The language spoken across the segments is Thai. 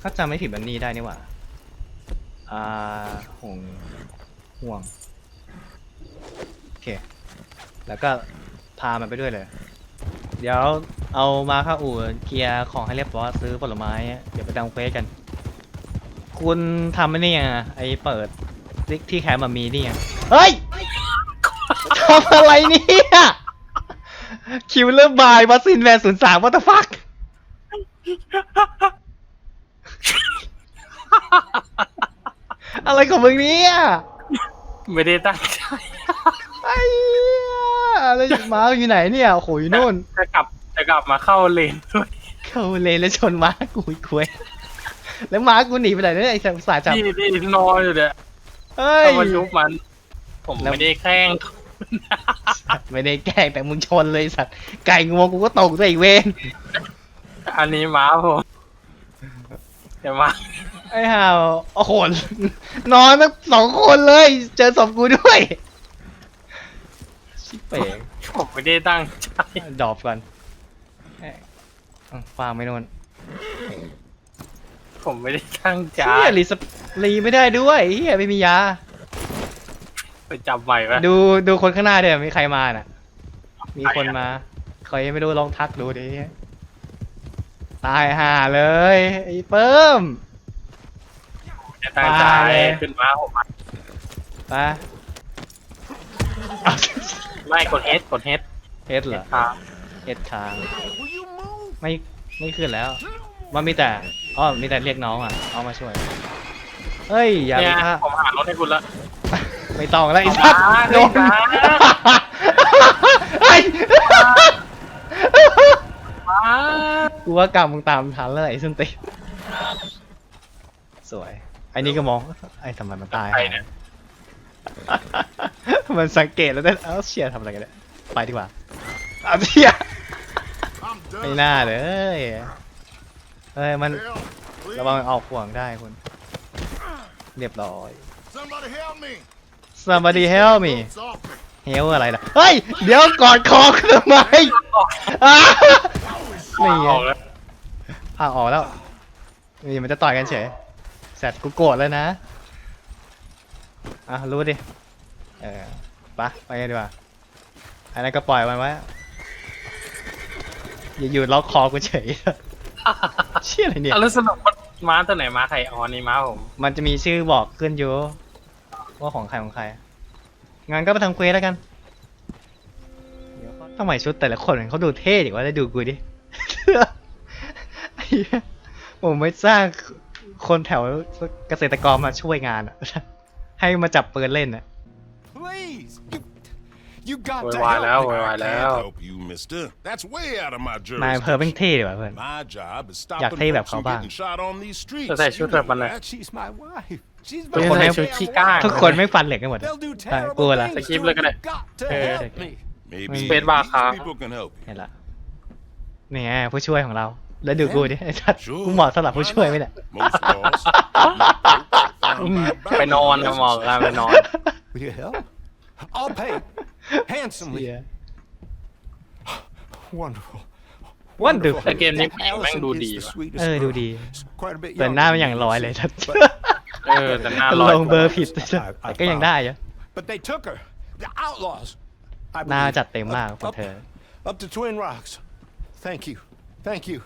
ถ้าจำไม่ผิดบันนี่ได้นี่หว่า อ่าห่วงห่วง โอเค แล้วก็พามันไปด้วยเลย เดี๋ยวเอามาข้าอู่เคลียร์ของให้เรียบร้อยซื้อผลไม้ เดี๋ยวไปดังเฟสกัน คุณทำไอ้นี่ยังอะไอเปิดที่ที่แคมป์มามีนี่ยังเฮ้ยทำอะไรเนี่ยคิวเลอร์บายวัซินแวนศูนย์สามวัตฟัก อะไรของมึงเนี่ยไม่ได้ตั้งใจไอ้เหี้ยแล้วม้าอยู่ไหนเนี่ยโอ้โหอยู่นู่น จะกลับจะกลับมาเข้าเลนด้วยเข้าเลนแล้วชนม้ากูอีกคุยแล้วม้ากูหนีไปไหนเนี่ยไอ้สายจับที่ที่นอนอยู่เนี่ยเฮ้ย ต้องมายุบมัน ผมแล้ว ไม่ได้แกล้งไม่ได้แกล้งแต่มึงชนเลยสัตว์ไก่งวงกูก็ตกด้วยอีกเวนอันนี้ม้าผม เดี๋ยวมาไอ้ห่าวโอ้โหนอนทั้งสองคนเลย เจอศพกูด้วย ชิบเป๋ผมไม่ได้ตั้งใจดรอปก่อนเอ้ยอะฟางไม่โดนผมไม่ได้ตั้งใจเฮียรีสปรีไม่ได้ด้วยเฮียไม่มียาไปจับใหม่ปะดูดูคนข้างหน้าเดี๋ยวมีใครมาน่ะ มีคนมาใครไม่รู้ลองทักดูดิ ตายห่าเลยไอ้เปิ้มไม่ได้ตั้งใจตายเลย ขึ้นม้าผมมาไปไม่กดเฮดกดเฮดเฮดเหรอครับเฮดค้างไม่ไม่ขึ้นแล้ว มันมีแต่อ๋อมีแต่เรียกน้องอะเอามาช่วยเฮ้ยอย่าไปเนี่ยฆ่าผมหารถให้คุณละไม่ต้องแล้วไอ้เอาสัตว์มาโดนเอามา เฮ้ย ม้า กูว่ากรรมมึงตามทันแล้วไอ้ส้นตีนสวย ไอ้นี่ก็มอง ไอ้ทำไมมันตายใครเนี่ย มันสังเกตแล้วได้เอ้าเชียร์ทำอะไรกันเนี่ยไปดีกว่าเอาเชียไม่น่าเลย เฮ้ย มันระวังออกห่วงได้คุณ เรียบร้อย Somebody help me. somebody help me Boots off me. เฮลอะไรล่ะ เฮ้ย เดี๋ยวกอดคอขึ้นทำไมอ้า นี่ไงออกแล้วอะออกแล้วนี่มันจะต่อยกันเฉยแซดกูโกรธแล้วนะ อะรู้ดิ เออไปะไปกันดีกว่า อันนั้นก็ปล่อยมันไว้ อย่าอยู่ล็อกคอกูเฉย เชี่ยอะไรเนี่ย อะแล้วสรุปว่าม้าตัวไหนม้าใครอ๋อนี่ม้าผม มันจะมีชื่อบอกขึ้นอยู่ว่าของใครของใคร งั้นก็ไปทำเควสแล้วกันทำไมชุดแต่ละคนเขาดูเท่ดีว่าได้ดูกูดิไอ้เหี้ย ผมไม่สร้างคนแถวเกษตรกรมาช่วยงานอะให้มาจับปืนเล่นอะ Please, you, you got โว to ยวาย help แล้ว me. โวยวาย I แล้ว can't help you, mister. That's way out of my นาย jurisdiction. เพอเป็นเท่ดีว่ะเพื่อน My job is อยาก stopping เท่แบบ folks เขา from บ้าง getting shot on these streets. จะใส่ชุด You แบบ know มันเลย that. She's my wife. She's ทุก my คนให้ ชุดขี้กล้า ทุกคนไม่ฟันเหล็กกันหมดอะ They'll do ใช่กู terrible ละ things Skip to look her. at it. You got to Eh. help me. Maybe Space bar these car. people can help you. เห็นละนี่ไงผู้ช่วยของเรา แล้วดูกูดิไอ้สัตว์ Sure. กูเหมาะสำหรับผู้ช่วยไหมเนี่ย Most boss. ไปนอนนะหมอกนะไปนอน Will you help? I'll pay handsomely. เหี้ย Wonderful. วันดู แต่เกมนี้แม่ง Allison ดู is ดี the ว่ะ sweetest เออดู girl. ดี She's Quite a bit แต่ younger หน้า than มันอย่าง me, ร้อย so- เลยทัดเออแต่หน้าลอยลงเบอร์ผิด I- I แต่ก็ยังได้อยู่ But they took her. The outlaws. I หน้า believe. จัดเต็มมากของ Up- เธอ Up to Twin Rocks. Thank you. Thank you.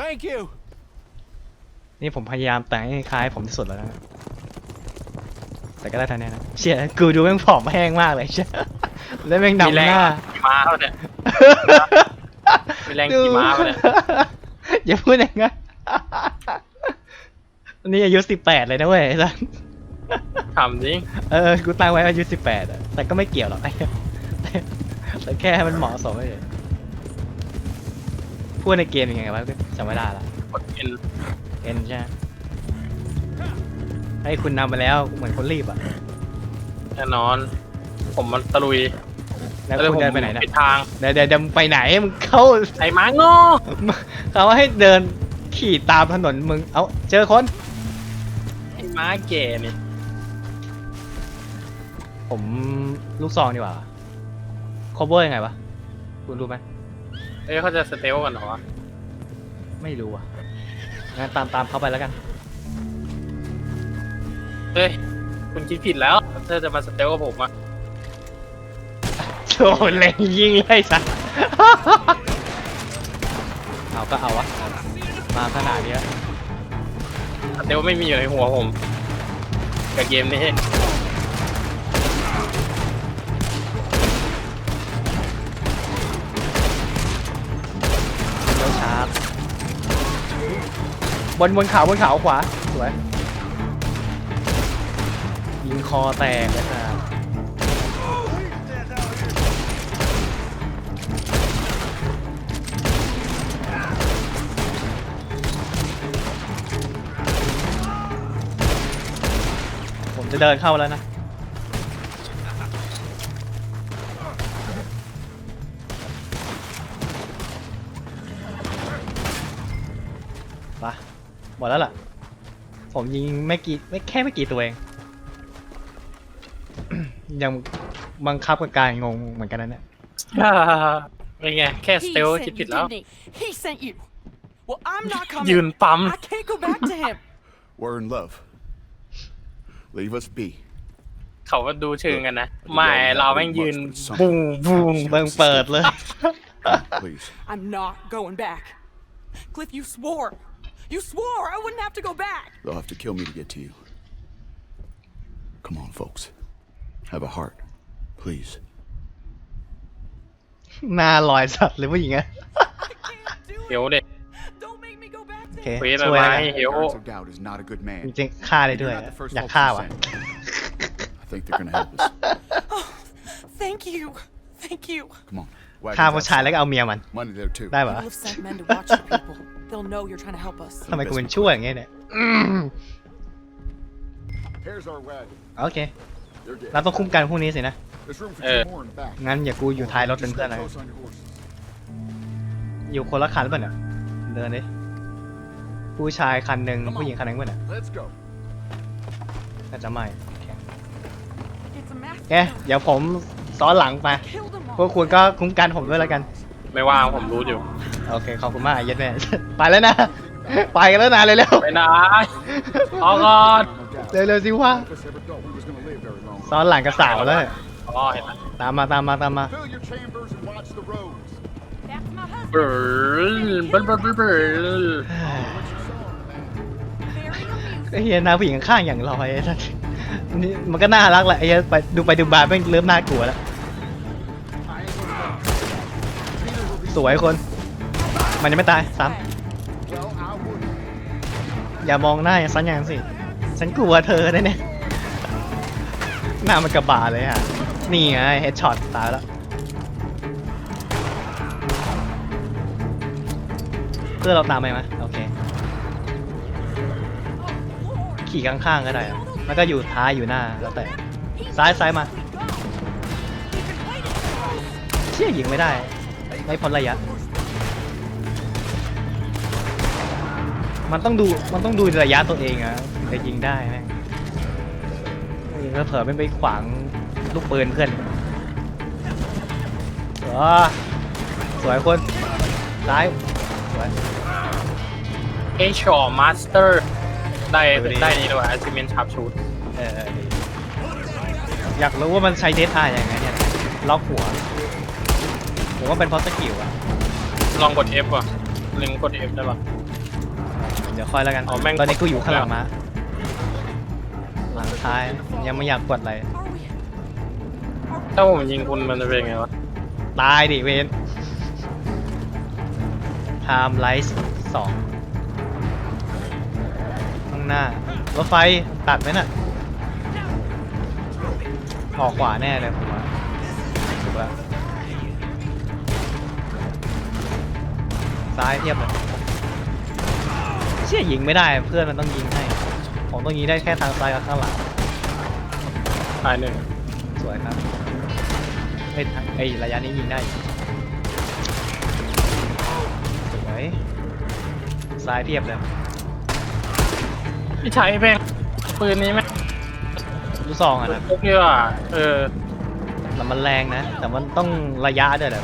Thank you. นี่ผมพยายามแต่งให้คล้ายผมที่สุดแล้วนะ แต่ก็ได้เท่านี้นะเชี่ยกูดูแม่งผอมแห้งมากเลยเชี่ยแล้วแม่งมีแรดำงหน้าขี่ม้าเขาเนี่ยมีแรงขี่ม้าปะเนี่ยอย่าพูดอย่างนั้นนี่อายุสิบแปดเลยนะเว้ยไอ้สัสทำจริงเออ กูตั้งไว้อายุสิบแปดอะแต่ก็ไม่เกี่ยวหรอกไอ้เหี้ยแต่แต่แค่ให้มันเหมาะสมเฉย พูดในเกมยังไงวะจำไม่ได้ละกดเอ็นเอ็นใช่ไหมให้คุณนำไปแล้วเหมือนคนรีบอะแน่นอน ผมมันตะลุยแล้วแล้วคุณผมเดินไปไหนนะปิดทางเดี๋ยวเดี๋ยวเดี๋ยวมึงไปไหนมึงเข้าไอ้ม้าโง่เขาให้เดินขี่ตามถนนมึง เอาเจอคนไอ้ม้าแก่นี่ผมลูกซองดีกว่าคอเวอร์ยังไงวะคุณรู้ไหม เอ้ยเขาจะสเตลกันเหรอวะไม่รู้อะงั้นตามตามเขาไปแล้วกัน เฮ้ย คุณคิดผิดแล้วถ้าจะมาสเตลกับผมอะโดนเล็งยิงเลยสัส เอาก็เอาวะ มาขนาดนี้แล้วสเตลไม่มีอยู่ในหัวผม กับเกมนี้ บนบนเขาบนเขาขวาสวยยิงคอแตกเลยค่ะผมจะเดินเข้าแล้วนะ หมดแล้วล่ะ ผมยิงไม่กี่ไม่แค่ไม่กี่ตัวเอง ยังบังคับกับการงงเหมือนกันนะเนี่ยเป็นไง แค่ส He เตล sent คิด you, ผิดแล้ว didn't he? He sent you. Well, I'm not ยืน coming. ปั๊ม I can't go back to him. We're in love. Leave us be. เขาก็ดูเชิงกันนะไม่เราแม่งยืนบูมบูมเบิ่งเปิดเลย Please. I'm not going back. Cliff, you swore. You swore I wouldn't have to go back. They'll have to kill me to get to you. Come on, folks. Have a heart. Please. หน้าลอยสัตว์เลยผู้หญิงอะ I can't do เดี๋ยว it. เด็ก Don't make me go back โอ to เค him. เควส ช่ อะ วย ไร แล้วกัน เดี๋ยว Parents of Doubt is not a good จ man. ริงๆฆ่าได้ด้วย You're not the first อยาก folks ฆ่า to ว่ะ send. I think they're gonna help us. Thank you. Thank you. Come on. ฆ่า Wagon's ผู้ชายแล้วก็ outside. เอาเมียมัน Money there too. ได้ปะ People have sent men to watch your people. They'll know you're trying to help us. ทำไมกูเป็นชั่วอย่างเงี้ยเนี่ยอืม Here's our wagon. โอเค You're good. เราต้องคุ้มกันพวกนี้สินะ There's room for Eh. two more in the back. งั้นอย่ากูอยู่ท้ายรถเป็น Just เพื่อน stay อะไร close on your horses. อยู่คนละคันหรือเปล่าเนี่ยเดินดิผู้ชายคันหนึ่งผู้หญิงคันหนึ่งเปล่าเนี่ย Let's go. น่าจะไม่โอเค It's a mass แกเดี๋ยวผมซ้อนหลังไป Kill them พวก all. คุณก็คุ้มกันผมด้วยแล้วกัน ไม่ว่างผมรู้อยู่ โอเคขอบคุณมากเย็ดแม่ ไปแล้วนะ ไปกันแล้วนะเร็วไปไหนเอาก่อนๆเร็วๆสิว่า None of us ever thought we was gonna live very long. ซ้อนหลังกับสาวแล้วอ๋อเห็นแล้วตามมาตามมาตามมา Fill your chambers and watch the roads. That's my husband. เบิร์นเบิร์นเบิร์นเบิร์นเบิร์น Very amusing. ไอ้เฮียหน้าผู้หญิงข้างๆอย่างลอยไอ้สัสนี่มันก็น่ารักแหละไอ้เฮียไปดูไปดูบาไม่งเริ่มน่ากลัวแล้ว สวยคน มันยังไม่ตายซ้ Well, I would. ำอย่ามองหน้าอย่างสัญญาณสิ ฉันกลัวเธอแน่ๆหน้ามันกระบาเลยอะนี่ไงเฮดช็อตตายแล้ว เพื่อเราตามไปไหมโอเค ขี่ข้างๆก็ได้ แล้วก็อยู่ท้ายอยู่หน้าแล้วแต่ ซ้ายซ้ายมา เชี่ยยิงไม่ได้ ไม่พ้นระยะ มันต้องดู มันต้องดูระยะตัวเองอะถึงจะยิงได้แม่งยิงแล้วเผลอไม่ไปขวางลูกปืนเพื่อนเออสวยคน ซ้าย สวย เอชอร์มาสเตอร์ได้ดูดิได้นี่ด้วยอาชิเมนชาร์ปชูดเอออยากรู้ว่ามันใช้เดทไอยังไงเนี่ย ล็อกหัว ผมว่าเป็นเพราะสกิลอะลองกด F ว่ะลิงกด F ได้ปะเดี๋ยวค่อยแล้วกัน อ๋อแม่งตอนนี้กูอยู่ข้างหลังมาหลังท้ายยังไม่อยากกดอะไร Are we? ถ้าผมยิงคุณมันจะเป็นไงวะ ตายดิเวนไทม์ไลท์สองข้างหน้ารถไฟตัดไหมน่ะออกขวาแน่เลยผม ซ้ายเทียบเลยเชี่ยยิงไม่ได้เพื่อนมันต้องยิงให้ผมต้องยิงได้แค่ทางซ้ายกับข้างหลังตายหนึ่งสวยครับไอ้ยทางไอ้ยระยะนี้ยิงได้อยู่สวยซ้ายเทียบเลยพี่ใช้แม่งปืนนี้ไหมลูกซองอะนะพกดีกว่าเออแต่มันแรงนะ แต่มันต้องระยะด้วยแหละ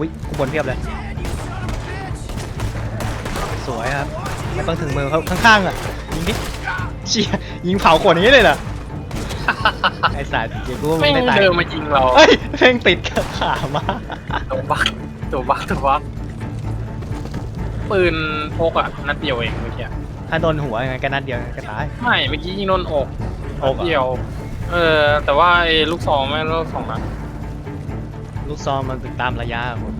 วิกูบนเทียบเลย วยครับไม่ต้องถึงมือเขาข้างๆอะยิงดิเชี่ยยิงเผาขวดอย่างนี้เลยเหรอไอ้สายเดี๋ยวกูว่ามึไม่งไม่ตายเดินมายิงเราเฮ้ยเพลงติดกับขามาตัวบักตัวบักตัวบักปืนพกอะนัดเดียวเองเมื่อกี้ถ้าโดนหัวยังไงก็นัดเดียวก็ตายไม่เมื่อกี้ยิงโดนอกอกเหรอเดียว เออ แต่ว่าไอ้ลูกซองไม่ลูกซองนะลูกซองมันติดตามระยะผม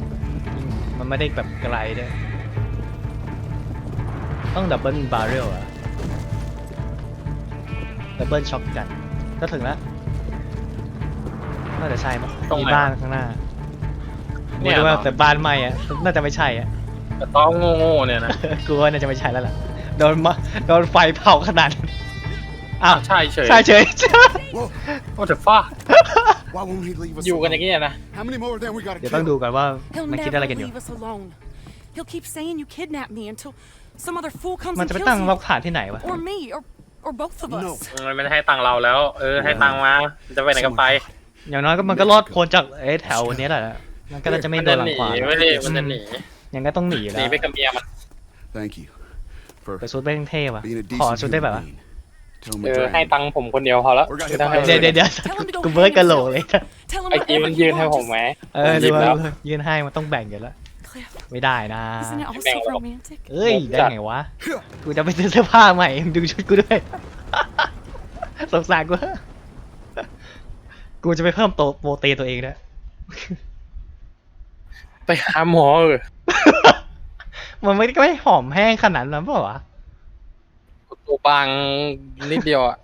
มันไม่ได้แบบไกลด้วย ต้องดับเบิลบาร์เรลอะดับเบิลช็อตกันก็ถึงแล้วน่าจะใช่มั้ยมีบ้านข้างหน้าเนี่ไม่ยรู้ว่าแต่บ้านไม่อะน่าจะไม่ใช่อะแต่ต้องโง่ๆเนี่ยนะ กูว่าน่าจะไม่ใช่แล้วล่ะโดนมาโดนไฟเผาขนาดนั้นอ้าวใช่เฉยใช่เฉย Whoa, โอ้แต่ฟ้า why won't he leave us อยู่กันอย่าง alone? นี้ยนะ How many more of them we gotta เดี๋ยว kill? ต้องดูก่อนว่า He'll มันคิด never อะไรกันอยู่ leave us alone. He'll keep saying you kidnapped me until some other fool comes มัน and จะไป kills ตั้ง you. ล็อกฐานที่ไหนวะ Or me, or or both of us. No. มันไม่ได้ให้ตังค์เราแล้ว เออให้ตังค์มาจะไปไหนก็ไปอย่างน้อยก็มันก็รอดพ้นจากไอ้แถวนี้แหละ มันก็น่าจะไม่มันโดจะนหลัหงนีขวาไม่ได้มันจะหนียังก็ต้องหนีอยู่หแล้นีวไปกับเมียมัน Thank you for แต่ชุดเป็นเท่ว่ะ being a ขอ decent ชุดได้ human แบบ being. Tell เอ him อ to ให้ drag ตังค์ผมคนเดียวพอแล้ว We're gonna ไม่ต้องให้ hit เดี๋ยวเดี๋ยวเดี๋ยว Tell him to go กูเบิร์ดกระโหลกเลย Tell him ไอ้กี้ whatever มัน you ยื่นให้ want, ผม just- ไหม เออหยิดูบแล้ว ยื่นให้มันต้องแบ่งอยู่แล้ว Cliff, ไม่ได้นะ isn't it all Bang so it up. romantic? เอ้ย ได้ไงวะ กูจะไปซื้อเสื้อผ้าใหม่มึงดูชุดกูด้วย สงสารกูกูจะไปเพิ่มโตโปรตีนตัวเองด้วยไปหาหมอเออมันไม่ได้ไม่หอมแห้งขนาดนั้นเปล่าวะตัวบางนิดเดียวอะ